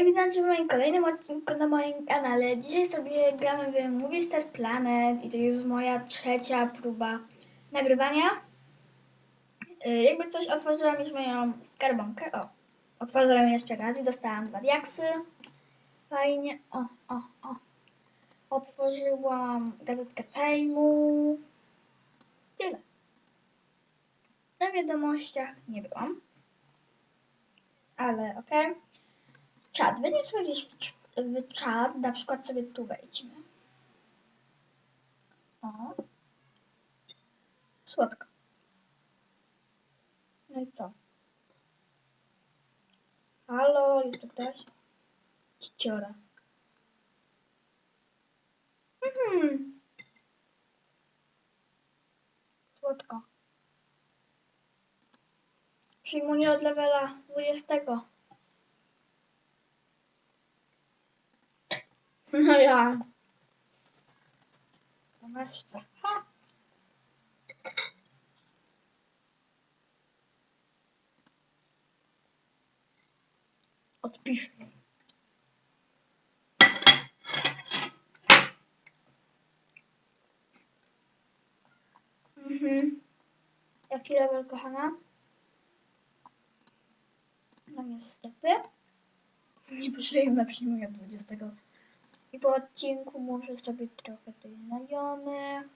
Hej, witajcie w moim kolejnym odcinku na moim kanale. Dzisiaj sobie gramy w Movie Star Planet i to jest moja trzecia próba nagrywania. Yy, jakby coś otworzyłam już moją skarbonkę. O, otworzyłam jeszcze raz i dostałam dwa diaksy. Fajnie. O, o, o. Otworzyłam gazetkę fejmu. Tyle. Na wiadomościach nie byłam. Ale okej. Czat. Wejdźmy sobie gdzieś w, cz- w czat, na przykład sobie tu wejdźmy. O. Słodko. No i co? Halo, jest tu ktoś? Kiciora. Mhm. Słodko. Przyjmuję od levela 20. No ja. 12. Ha. Odpisz. Mhm. Jaki level, kochana? No niestety. Nie przyjmę, przyjmuję 20. I po odcinku muszę sobie trochę tych znajomych.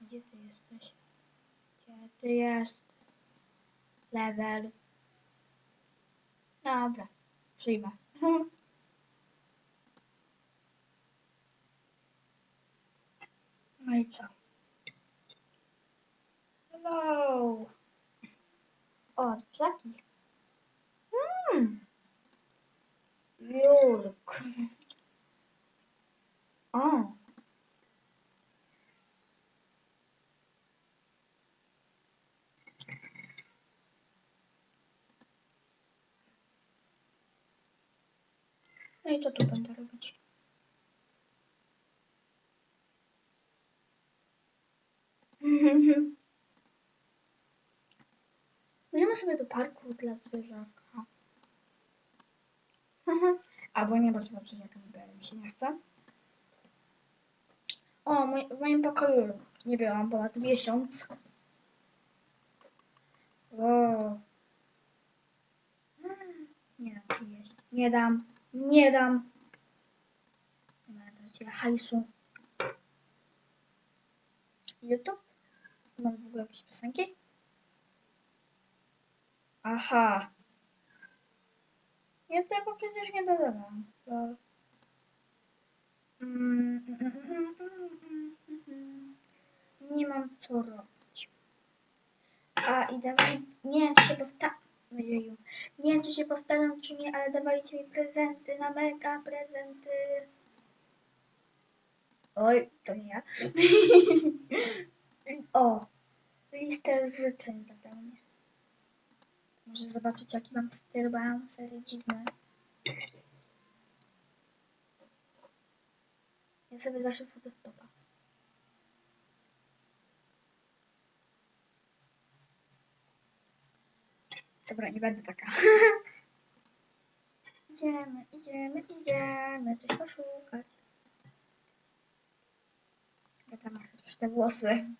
Gdzie ty jesteś? Gdzie ty jest? Level. Dobra, przyjmę. No i co? No i co tu będę robić? Pójdziemy sobie do parku dla zwierzaka. Albo nie, bo trzeba przecież jaka wybrać, mi się nie chce. O, w moim pokoju nie byłam ponad miesiąc. O. Nie ci jeść. Nie dam. Nie dam. Ja hajsu. YouTube? Mam w ogóle jakieś piosenki? Aha. Ja tego przecież nie mm, mm. Nie mam co robić. A i dawaj, nie wiem czy się nie wiem czy się powtarzam czy nie, ale dawajcie mi prezenty na mega prezenty. Oj, to nie ja. o, listę życzeń dla mnie. Może zobaczyć jaki mam styl, bo mam serii dziwne. Ja sobie zawsze wchodzę w topa. Dobra, nie będę taka. idziemy, idziemy, idziemy coś poszukać. Ja tam mam chociaż te włosy.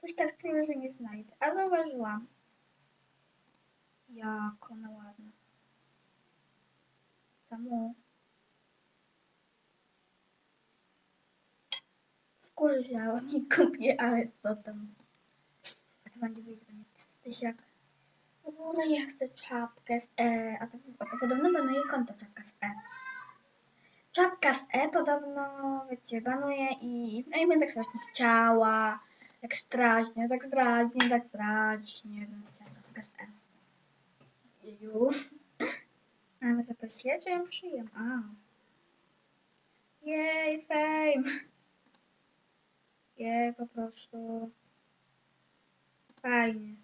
Coś tak czuję, że nie znajdę. A zauważyłam. Jak ona ładna. Czemu? Ale nie kupię, ale co tam. A to będzie wyjść, będzie tysiak. W ogóle ja chcę czapkę z E, a to, a to podobno banuje konto czapka z E. Czapka z E podobno, wiecie, banuje i no i będę tak strasznie chciała. Jak straśnie, tak straśnie, tak straśnie. Będę chciała z E. Jeju. A my zaprosicie, czy ją przyjem? A. Jej, fame. Jej, po prostu. Fajnie.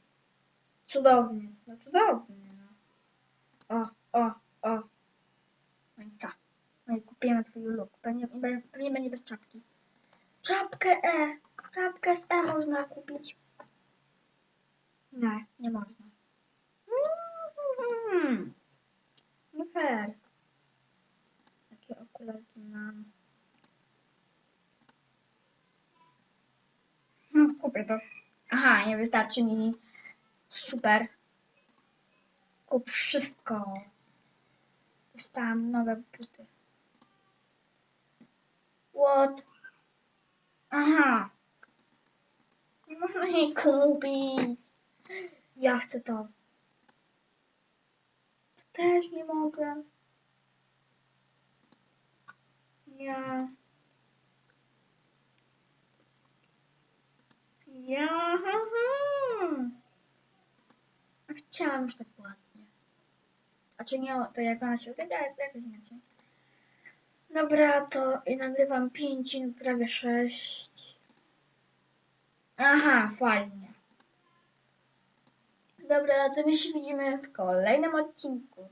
Cudownie. No cudownie, no. O, o, o. No i co? No i kupimy twój look. Pewnie, pewnie będzie bez czapki. Czapkę E. Czapkę z E można kupić. Nie, nie można. Mm, Nie fair. Takie okularki mam. No, kupię to. Aha, nie wystarczy mi. Super. Kup wszystko. Dostałam nowe buty. What? Aha. Nie można jej kupić. Ja chcę to. Też nie mogę. Ja. Ja. ha, ha. Chciałam już tak ładnie. A czy nie, to jak ona się uda, ale to jakoś inaczej. Dobra, to i nagrywam 5 minut, prawie 6. Aha, fajnie. Dobra, to my się widzimy w kolejnym odcinku.